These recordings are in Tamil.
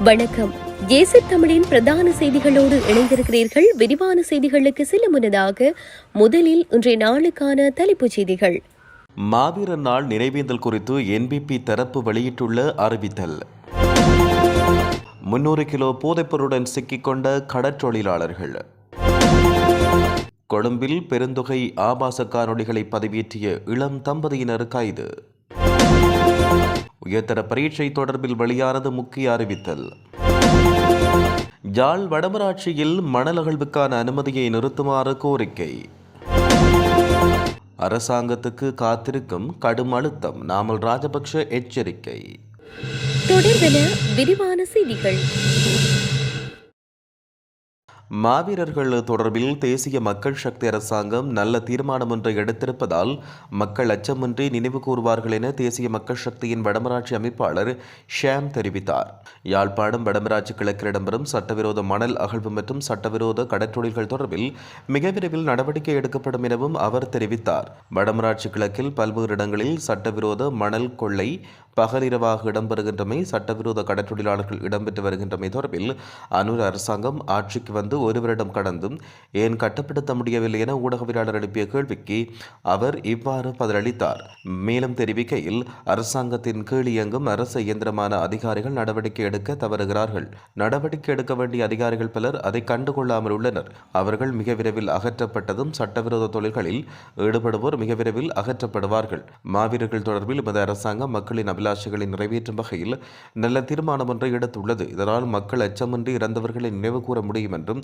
வணக்கம். ஏசி தமிழின் பிரதான செய்திகளோடு இணைந்திருக்கிறீர்கள். விரிவான செய்திகளுக்கு செல்ல முன்னதாக முதலில் இன்றைய நாளுக்கான தலைப்புச் செய்திகள். மாவீரர் நாள் நினைவேந்தல் குறித்து என்பிபி தரப்பு வெளியிட்டுள்ள அறிவித்தல். முன்னூறு கிலோ போதைப்பொருளுடன் சிக்கிக்கொண்ட கடற்றொழிலாளர்கள். கொழும்பில் பெருந்தொகை ஆபாச காணொளிகளை பதிவேற்றிய இளம் தம்பதியினர் கைது. உயர்தர பரீட்சை தொடர்பில் வெளியானது முக்கிய அறிவித்தல். யாழ் வடமராட்சியில் மணல் அகழ்வுக்கான அனுமதியை நிறுத்துமாறு கோரிக்கை. அரசாங்கத்துக்கு காத்திருக்கும் கடும் அழுத்தம் நாமல் ராஜபக்ஷ எச்சரிக்கை. தொடர்பென விரிவான செய்திகள். மாவீரர்கள் தொடர்பில் தேசிய மக்கள் சக்தி அரசாங்கம் நல்ல தீர்மானம் ஒன்றை எடுத்திருப்பதால் மக்கள் அச்சமின்றி நினைவு கூறுவார்கள் என தேசிய மக்கள் சக்தியின் வடமராட்சி அமைப்பாளர் ஷாம் தெரிவித்தார். யாழ்ப்பாணம் வடமராட்சி கிழக்கில் இடம்பெறும் சட்டவிரோத மணல் அகழ்வு மற்றும் சட்டவிரோத கடற்றொழில்கள் தொடர்பில் மிக விரைவில் நடவடிக்கை எடுக்கப்படும் எனவும் அவர் தெரிவித்தார். வடமராட்சி கிழக்கில் பல்வேறு இடங்களில் சட்டவிரோத மணல் கொள்ளை பகலிரவாக இடம்பெறுகின்றமை சட்டவிரோத கடற்றொழிலாளர்கள் இடம்பெற்று வருகின்றமை தொடர்பில் அனூர் அரசாங்கம் ஆட்சிக்கு வந்து ஒரு வருடம் கடந்தும் ஏன் கட்டுப்படுத்த முடியவில்லை என ஊடகவியலாளர் எழுப்பிய கேள்விக்கு அவர் இவ்வாறு பதிலளித்தார். மேலும் தெரிவிக்கையில் அரசாங்கத்தின் கீழ் இயங்கும் அரசு இயந்திரமான அதிகாரிகள் நடவடிக்கை எடுக்க தவறுகிறார்கள். நடவடிக்கை எடுக்க வேண்டிய அதிகாரிகள் பலர் அதை கண்டுகொள்ளாமல் உள்ளனர். அவர்கள் மிக விரைவில் அகற்றப்பட்டதும் சட்டவிரோத தொழில்களில் ஈடுபடுவோர் மிக விரைவில் அகற்றப்படுவார்கள். மாவீரர்கள் தொடர்பில் எமது அரசாங்கம் மக்களின் அபிலாஷைகளை நிறைவேற்றும் வகையில் நல்ல தீர்மானம் ஒன்றை எடுத்துள்ளது. இதனால் மக்கள் அச்சமின்றி இறந்தவர்களை நினைவு கூற முடியும் என்றும்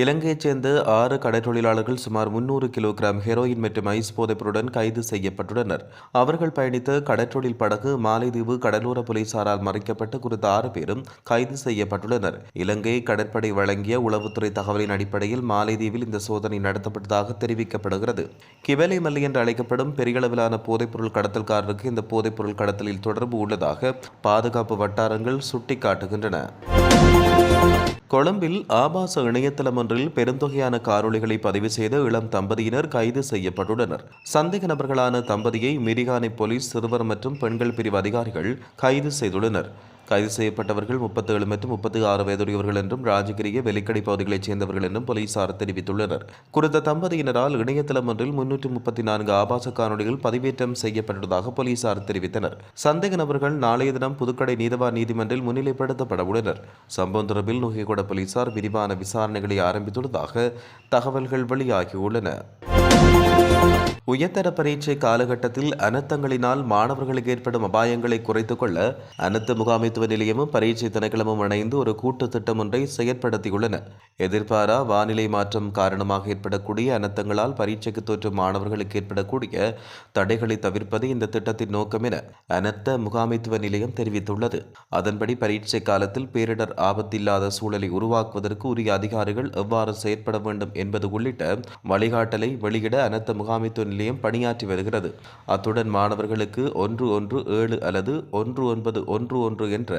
இலங்கையைச் சேர்ந்த ஆறு கடற்றொழிலாளர்கள் சுமார் முன்னூறு கிலோகிராம் ஹெரோயின் மற்றும் ஐஸ் போதைப்பொருடன் கைது செய்யப்பட்டுள்ளனர். அவர்கள் பயணித்த கடற்றொழில் படகு மாலைதீவு கடலோர போலீசாரால் மறைக்கப்பட்டு குறித்த ஆறு பேரும் கைது செய்யப்பட்டுள்ளனர். இலங்கை கடற்படை வழங்கிய உளவுத்துறை தகவலின் அடிப்படையில் மாலைதீவில் இந்த சோதனை நடத்தப்பட்டதாக தெரிவிக்கப்படுகிறது. கிவலை மல்லி என்று அழைக்கப்படும் பெரிய அளவிலான போதைப்பொருள் கடத்தல்காரருக்கு இந்த போதைப்பொருள் கடத்தலில் தொடர்பு உள்ளதாக பாதுகாப்பு வட்டாரங்கள் சுட்டிக்காட்டுகின்றன. கொழும்பில் ஆபாச இணையதளம் ஒன்றில் பெருந்தொகையான காணொளிகளை பதிவு செய்த இளம் தம்பதியினர் கைது செய்யப்பட்டுள்ளனர். சந்தேக நபர்களான தம்பதியை மிரிகானை போலீஸ் சிறுவர் மற்றும் பெண்கள் பிரிவு அதிகாரிகள் கைது செய்துள்ளனர். கைது செய்யப்பட்டவர்கள் முப்பத்தேழு மற்றும் முப்பத்தி ஆறு வயதுடையவர்கள் என்றும் ராஜகிரிய வெலிக்கடை பகுதிகளைச் சேர்ந்தவர்கள் என்றும் போலீசார் தெரிவித்துள்ளனர். குறித்த தம்பதியினரால் இணையதளம் ஒன்றில் முன்னூற்று முப்பத்தி நான்கு ஆபாச காணொலிகள் பதிவேற்றம் செய்யப்பட்டுள்ளதாக போலீசார் தெரிவித்தனர். சந்தேக நபர்கள் நாளைய தினம் புதுக்கடை நீதவான் நீதிமன்றில் முன்னிலைப்படுத்தப்பட உள்ளனர். சம்பவம் தொடர்பில் நுகைகொட போலீசார் விரிவான விசாரணைகளை ஆரம்பித்துள்ளதாக தகவல்கள் வெளியாகியுள்ளன. உயர்தர பரீட்சை காலகட்டத்தில் அனர்த்தங்களினால் மாணவர்களுக்கு ஏற்படும் அபாயங்களை குறைத்துக் கொள்ள அனர்த்த முகாமைத்துவ நிலையமும் பரீட்சை திணைக்களமும் இணைந்து ஒரு கூட்டு திட்டம் ஒன்றை செயற்படுத்தியுள்ளன. எதிர்பாரா வானிலை மாற்றம் காரணமாக ஏற்படக்கூடிய அனர்த்தங்களால் பரீட்சைக்கு தோற்றும் மாணவர்களுக்கு ஏற்படக்கூடிய தடைகளை தவிர்ப்பது இந்த திட்டத்தின் நோக்கம் என அனர்த்த முகாமைத்துவ நிலையம் தெரிவித்துள்ளது. அதன்படி பரீட்சை காலத்தில் பேரிடர் ஆபத்தில்லாத சூழலை உருவாக்குவதற்கு உரிய அதிகாரிகள் எவ்வாறு செயற்பட வேண்டும் என்பது உள்ளிட்ட வழிகாட்டலை வெளியிட அனர்த்த முகாமைத்துவ நிலையம் பணியாற்றி வருகிறது. அத்துடன் மாணவர்களுக்கு ஒன்று ஒன்று ஏழு அல்லது ஒன்று ஒன்பது ஒன்று ஒன்று என்ற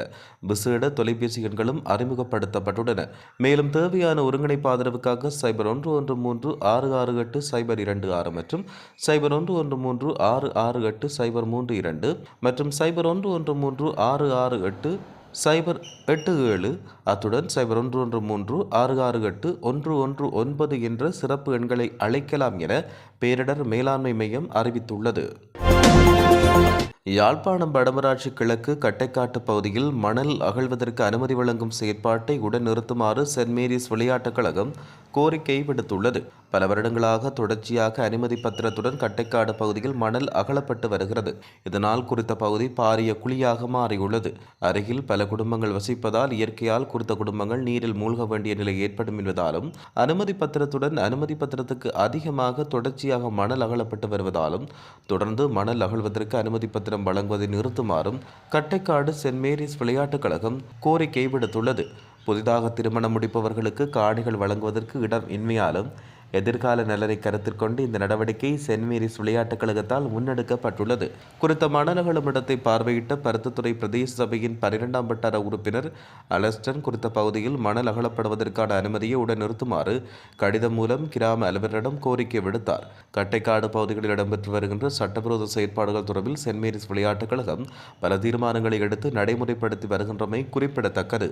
விசேட தொலைபேசி எண்களும் அறிமுகப்படுத்தப்பட்டுள்ளன. மேலும் தேவையான ஒருங்கிணைப்பு ஆதரவுக்காக சைபர் ஒன்று ஒன்று மூன்று ஆறு ஆறு எட்டு சைபர் இரண்டு ஆறு மற்றும் சைபர் ஒன்று ஒன்று மூன்று ஆறு ஆறு எட்டு சைபர் மூன்று இரண்டு மற்றும் சைபர் ஒன்று ஒன்று மூன்று ஆறு ஆறு எட்டு சைபர் எட்டு ஏழு அத்துடன் சைபர் ஒன்று ஒன்று மூன்று ஆறு ஆறு எட்டு ஒன்று ஒன்று ஒன்பது என்ற சிறப்பு எண்களை அழைக்கலாம் என பேரிடர் மேலாண்மை மையம் அறிவித்துள்ளது. யாழ்ப்பாணம் வடமராட்சி கிழக்கு கட்டைக்காட்டு பகுதியில் மணல் அகழ்வதற்கு அனுமதி வழங்கும் செயற்பாட்டை உடன் நிறுத்துமாறு சென்ட் மேரிஸ் விளையாட்டுக் கழகம் கோரிக்கை விடுத்துள்ளது. பல வருடங்களாக தொடர்ச்சியாக அனுமதி பத்திரத்துடன் கட்டைக்காடு பகுதியில் மணல் அகலப்பட்டு வருகிறது. இதனால் குறித்த பகுதி பாரிய குழியாக மாறியுள்ளது. அருகில் பல குடும்பங்கள் வசிப்பதால் இயற்கையால் குறித்த குடும்பங்கள் நீரில் மூழ்க வேண்டிய நிலை ஏற்படும் என்பதாலும் அனுமதி பத்திரத்துடன் அனுமதி பத்திரத்துக்கு அதிகமாக தொடர்ச்சியாக மணல் அகலப்பட்டு வருவதாலும் தொடர்ந்து மணல் அகழ்வதற்கு அனுமதி பத்திரம் வழங்குவதை நிறுத்துமாறும் கட்டைக்காடு சென்ட் மேரிஸ் விளையாட்டுக் கழகம் கோரிக்கை விடுத்துள்ளது. புதிதாக திருமணம் முடிப்பவர்களுக்கு காணிகள் வழங்குவதற்கு இடம் இன்மையாலும் எதிர்கால நலனை கருத்தில் கொண்டு இந்த நடவடிக்கை சென்ட் மேரிஸ் விளையாட்டுக் கழகத்தால் முன்னெடுக்கப்பட்டுள்ளது. குறித்த மணநகழும் இடத்தை பார்வையிட்ட பருத்தத்துறை பிரதேச சபையின் பனிரெண்டாம் வட்டார உறுப்பினர் அலஸ்டன் குறித்த பகுதியில் மணல் அகலப்படுவதற்கான அனுமதியை உடன் நிறுத்துமாறு கடிதம் மூலம் கிராம அலுவலரிடம் கோரிக்கை விடுத்தார். கட்டைக்காடு பகுதிகளில் இடம்பெற்று வருகின்ற சட்டவிரோத செயற்பாடுகள் தொடர்பில் சென்ட் மேரிஸ் விளையாட்டுக் கழகம் பல தீர்மானங்களை எடுத்து நடைமுறைப்படுத்தி வருகின்றமை குறிப்பிடத்தக்கது.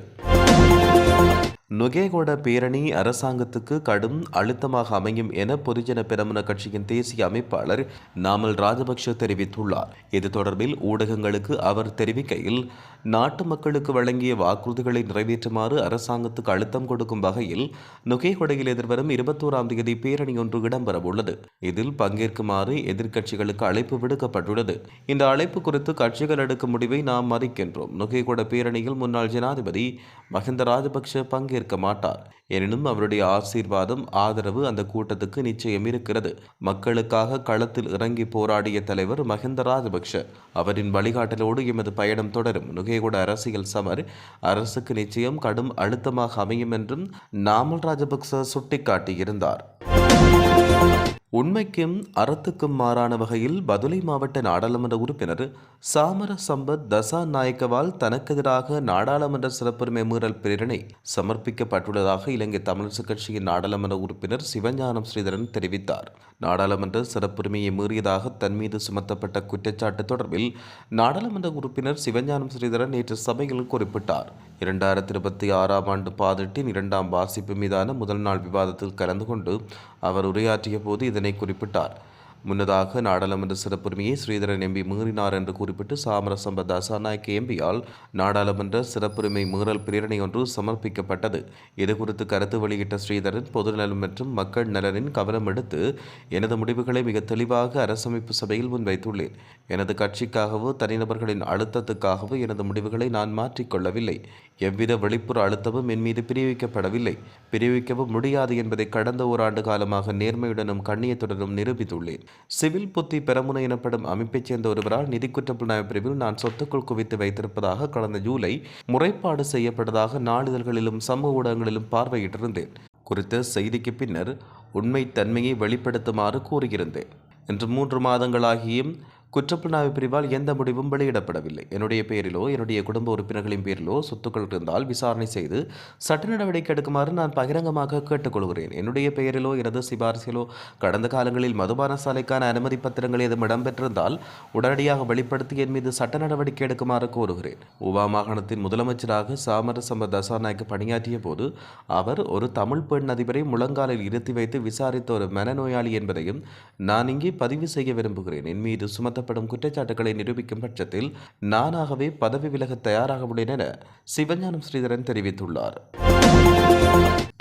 நுகேகொட பேரணி அரசாங்கத்துக்கு கடும் அழுத்தமாக அமையும் என பொதுஜன பெரமுன கட்சியின் தேசிய அமைப்பாளர் நாமல் ராஜபக்ஷ தெரிவித்துள்ளார். இது தொடர்பில் ஊடகங்களுக்கு அவர் தெரிவிக்கையில் நாட்டு மக்களுக்கு வழங்கிய வாக்குறுதிகளை நிறைவேற்றுமாறு அரசாங்கத்துக்கு அழுத்தம் கொடுக்கும் வகையில் நுகேகொடையில் எதிர்வரும் இருபத்தோராம் தேதி பேரணி ஒன்று இடம்பெறவுள்ளது. இதில் பங்கேற்குமாறு எதிர்க்கட்சிகளுக்கு அழைப்பு விடுக்கப்பட்டுள்ளது. இந்த அழைப்பு குறித்து கட்சிகள் எடுக்கும் முடிவை நாம் மதிக்கின்றோம். நுகேகொட பேரணியில் முன்னாள் ஜனாதிபதி மஹிந்த ராஜபக்ஷ பங்கேற்க மாட்டார். எனினும் அவருடைய ஆசீர்வாதம் ஆதரவு அந்த கூட்டத்துக்கு நிச்சயம் இருக்கிறது. மக்களுக்காக களத்தில் இறங்கி போராடிய தலைவர் மஹிந்த ராஜபக்ஷ அவரின் வழிகாட்டலோடு எமது பயணம் தொடரும். நுகேகொட அரசியல் சமர் அரசுக்கு நிச்சயம் கடும் அழுத்தமாக அமையும் என்றும் நாமல் ராஜபக்ச சுட்டிக்காட்டியிருந்தார். உண்மைக்கும் அறத்துக்கும் மாறான வகையில் பதுளை மாவட்ட நாடாளுமன்ற உறுப்பினர் சாமர சம்பத் தசா நாயக்கவால் தனக்கெதிராக நாடாளுமன்ற சிறப்புரிமை மீறல் பிரேரணை சமர்ப்பிக்கப்பட்டுள்ளதாக இலங்கை தமிழர் கட்சியின் நாடாளுமன்ற உறுப்பினர் சிவஞானம் ஸ்ரீதரன் தெரிவித்தார். நாடாளுமன்ற சிறப்புரிமையை மீறியதாக தன் மீது சுமத்தப்பட்ட குற்றச்சாட்டு தொடர்பில் நாடாளுமன்ற உறுப்பினர் சிவஞானம் ஸ்ரீதரன் நேற்று சபையில் குறிப்பிட்டார். இரண்டாயிரத்தி இருபத்தி ஆறாம் ஆண்டு பாதிட்டின் இரண்டாம் வாசிப்பு மீதான முதல் நாள் விவாதத்தில் கலந்து கொண்டு அவர் உரையாற்றிய போது இதனை குறிப்பிட்டார். முன்னதாக நாடாளுமன்ற சிறப்புரிமையை ஸ்ரீதரன் எம்பி மீறினார் என்று குறிப்பிட்டு சாமரசம்ப தசாநாயக்க எம்பியால் நாடாளுமன்ற சிறப்புரிமை மீறல் பிரேரணை ஒன்று சமர்ப்பிக்கப்பட்டது. இதுகுறித்து கருத்து வெளியிட்ட ஸ்ரீதரன் பொதுநலம் மற்றும் மக்கள் நலனின் கவனம் எடுத்து எனது முடிவுகளை மிக தெளிவாக அரசமைப்பு சபையில் முன்வைத்துள்ளேன். எனது கட்சிக்காகவோ தனிநபர்களின் அழுத்தத்துக்காகவோ எனது முடிவுகளை நான் மாற்றிக்கொள்ளவில்லை எவ்வித வெளிப்புற அழுத்தமும் என் மீது பிரிவிக்கப்படவில்லை. பிரிவிக்கவும் முடியாது என்பதை கடந்த ஓராண்டு காலமாக நேர்மையுடனும் கண்ணியத்துடனும் நிரூபித்துள்ளேன். சிவில் புத்தி பெரமுனை எனப்படும் அமைப்பைச் சேர்ந்த ஒருவரால் நிதி குற்றப்புலனாய்வு பிரிவில் நான் சொத்துக்கள் குவித்து வைத்திருப்பதாக கடந்த ஜூலை முறைப்பாடு செய்யப்பட்டதாக நாளிதழ்களிலும் சமூக ஊடகங்களிலும் பார்வையிட்டிருந்தேன். குறித்த செய்திக்கு பின்னர் உண்மை தன்மையை வெளிப்படுத்துமாறு கூறியிருந்தேன் இன்று மூன்று மாதங்களாகியும் குற்றப்புலனாய்வு பிரிவால் எந்த முடிவும் வெளியிடப்படவில்லை. என்னுடைய பெயரிலோ என்னுடைய குடும்ப உறுப்பினர்களின் பேரிலோ சொத்துக்கள் இருந்தால் விசாரணை செய்து சட்ட நடவடிக்கை எடுக்குமாறு நான் பகிரங்கமாக கேட்டுக்கொள்கிறேன். என்னுடைய பெயரிலோ எனது சிபாரிசிலோ கடந்த காலங்களில் மதுபான சாலைக்கான அனுமதி பத்திரங்கள் ஏதும் இடம்பெற்றிருந்தால் உடனடியாக வெளிப்படுத்தி என் மீது சட்ட நடவடிக்கை எடுக்குமாறு கோருகிறேன். உவா மாகாணத்தின் முதலமைச்சராக சாமரசம்ப தசாநாயக்கு பணியாற்றிய போது அவர் ஒரு தமிழ் பெண் அதிபரை முழங்காலில் இருத்தி வைத்து விசாரித்த ஒரு மனநோயாளி என்பதையும் நான் இங்கே பதிவு செய்ய விரும்புகிறேன். என் மீது சுமத்த சுமத்தப்படும் குற்றச்சாட்டுகளை நிரூபிக்கும் பட்சத்தில் நானாகவே பதவி விலக தயாராக உள்ளேன் என சிவஞானம் ஸ்ரீதரன் தெரிவித்துள்ளார்.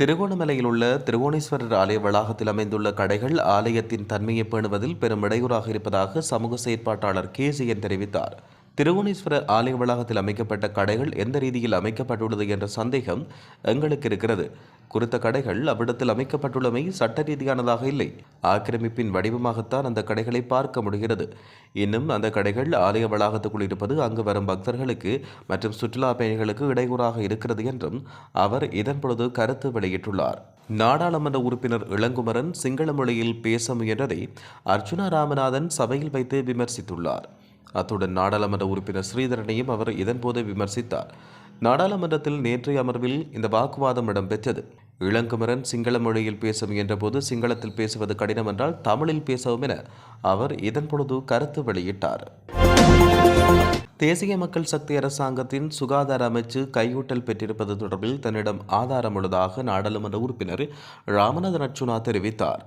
திருகோணமலையில் உள்ள திருகோணேஸ்வரர் ஆலய வளாகத்தில் அமைந்துள்ள கடைகள் ஆலயத்தின் தன்மையை பேணுவதில் பெரும் இடையூறாக இருப்பதாக சமூக செயற்பாட்டாளர் கேசியன் தெரிவித்தார். திருவோணேஸ்வரர் ஆலய வளாகத்தில் அமைக்கப்பட்ட கடைகள் எந்த ரீதியில் அமைக்கப்பட்டுள்ளது என்ற சந்தேகம் எங்களுக்கு இருக்கிறது. குறித்த கடைகள் அவ்விடத்தில் அமைக்கப்பட்டுள்ளமை சட்ட ரீதியானதாக இல்லை. ஆக்கிரமிப்பின் வடிவமாகத்தான் அந்த கடைகளை பார்க்க முடிகிறது. இன்னும் அந்த கடைகள் ஆலய வளாகத்துக்குள் இருப்பது அங்கு வரும் பக்தர்களுக்கு மற்றும் சுற்றுலா பயணிகளுக்கு இடையூறாக இருக்கிறது என்றும் அவர் இதன் பொழுது கருத்து வெளியிட்டுள்ளார். நாடாளுமன்ற உறுப்பினர் இளங்குமரன் சிங்கள மொழியில் பேச முயன்றதை அர்ஜுனா ராமநாதன் சபையில் வைத்து விமர்சித்துள்ளார். அத்துடன் நாடாளுமன்ற உறுப்பினர் ஸ்ரீதரனையும் அவர் இதன்போது விமர்சித்தார். நாடாளுமன்றத்தில் நேற்றைய அமர்வில் இந்த வாக்குவாதம் இடம்பெற்றது. இளங்குமரன் சிங்கள மொழியில் பேச முயன்றபோது சிங்களத்தில் பேசுவது கடினம் என்றால் தமிழில் பேசவும் என அவர் இதன்பொழுது கருத்து வெளியிட்டார். தேசிய மக்கள் சக்தி அரசாங்கத்தின் சுகாதார அமைச்சு கையூட்டல் பெற்றிருப்பது தொடர்பில் தன்னிடம் ஆதாரம் உள்ளதாக நாடாளுமன்ற உறுப்பினர் ராமநாதன் அர்ச்சுனா தெரிவித்தார்.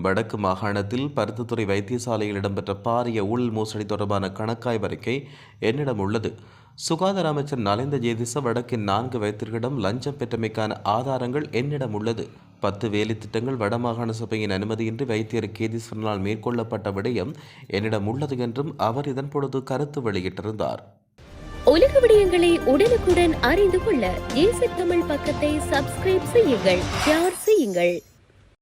வடக்கு மாகாணத்தில் பருத்தித்துறை வைத்தியசாலையில் இடம்பெற்ற பாரிய ஊழல் மோசடி தொடர்பான கணக்காய் அறிக்கை என்னிடம் உள்ளது. சுகாதார அமைச்சர் நலிந்த ஜேதிச வடக்கின் நான்கு வைத்தியர்களிடம் லஞ்சம் பெற்றமைக்கான ஆதாரங்கள் என்னிடம் உள்ளது. பத்து வேலை திட்டங்கள் வடமாகாண சபையின் அனுமதியின்றி வைத்தியர் கேதீஸ்வரனால் மேற்கொள்ளப்பட்ட விடயம் என்னிடம் உள்ளது என்றும் அவர் இதன் பொழுது கருத்து வெளியிட்டிருந்தார். உலக விடயங்களை உடனுக்குடன் அறிந்து கொள்ள தமிழ் பக்கத்தை சப்ஸ்கிரைப் செய்யுங்கள் ஷேர் செய்யுங்கள்.